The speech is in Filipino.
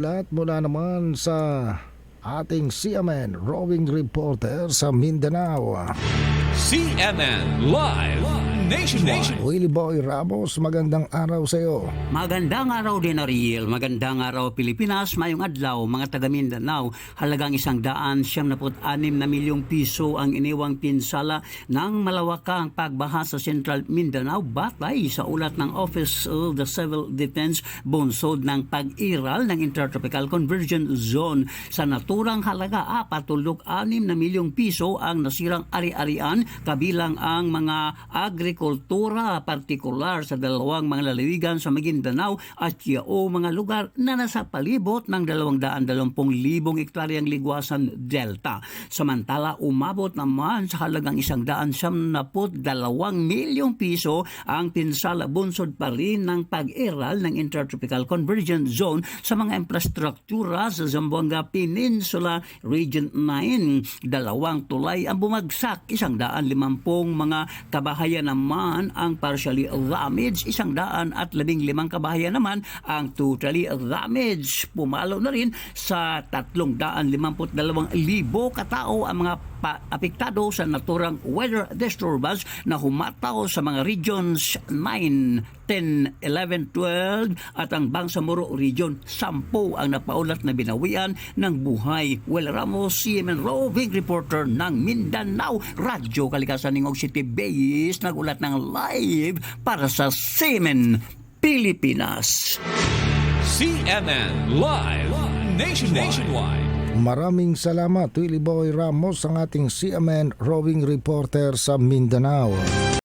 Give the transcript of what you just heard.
Lahat mula naman sa ating CMN Rowing Reporter sa Mindanao. CNN Live Nationwide. Willie Boy Ramos, magandang araw sa iyo. Magandang araw din Ariel, magandang araw Pilipinas, mayong adlaw, mga taga Mindanao. Halagang isang daan siyam na anim na milyong piso ang iniwang pinsala ng malawakang pagbaha sa Central Mindanao batay sa ulat ng Office of the Civil Defense bunsod ng pag-iral ng Intertropical Convergence Zone sa naturang halaga 4.6 na milyong piso ang nasirang ari-arian kabilang ang mga agrikultura partikular sa dalawang mga lalawigan sa Maguindanao at yao mga lugar na nasa palibot ng 220,000 ektaryang ligwasan delta. Samantala umabot naman sa halagang 172 milyong piso ang pinsala bunsod pa rin ng pag-iral ng Intertropical Convergence Zone sa mga infrastruktura sa Zamboanga Peninsula Region 9. Dalawang tulay ang bumagsak, isang daan limampung mga kabahayan naman ang partially damaged, isang daan at labing limang kabahayan naman ang totally damaged. Pumalo na rin sa tatlong daan limamput dalawang libo katao ang mga apektado sa naturang weather disturbance na humataw sa mga regions 9, 10, 11, 12 at ang Bangsamoro Region 10 ang napaulat na binawian ng buhay. Well Ramos, CMN Roving Reporter ng Mindanao, Radyo Kalikasan ng City Base, nagulat ng live para sa CMN Pilipinas. CNN Live Nationwide. Maraming salamat Willie Boy Ramos ang ating CMN Rowing Reporter sa Mindanao.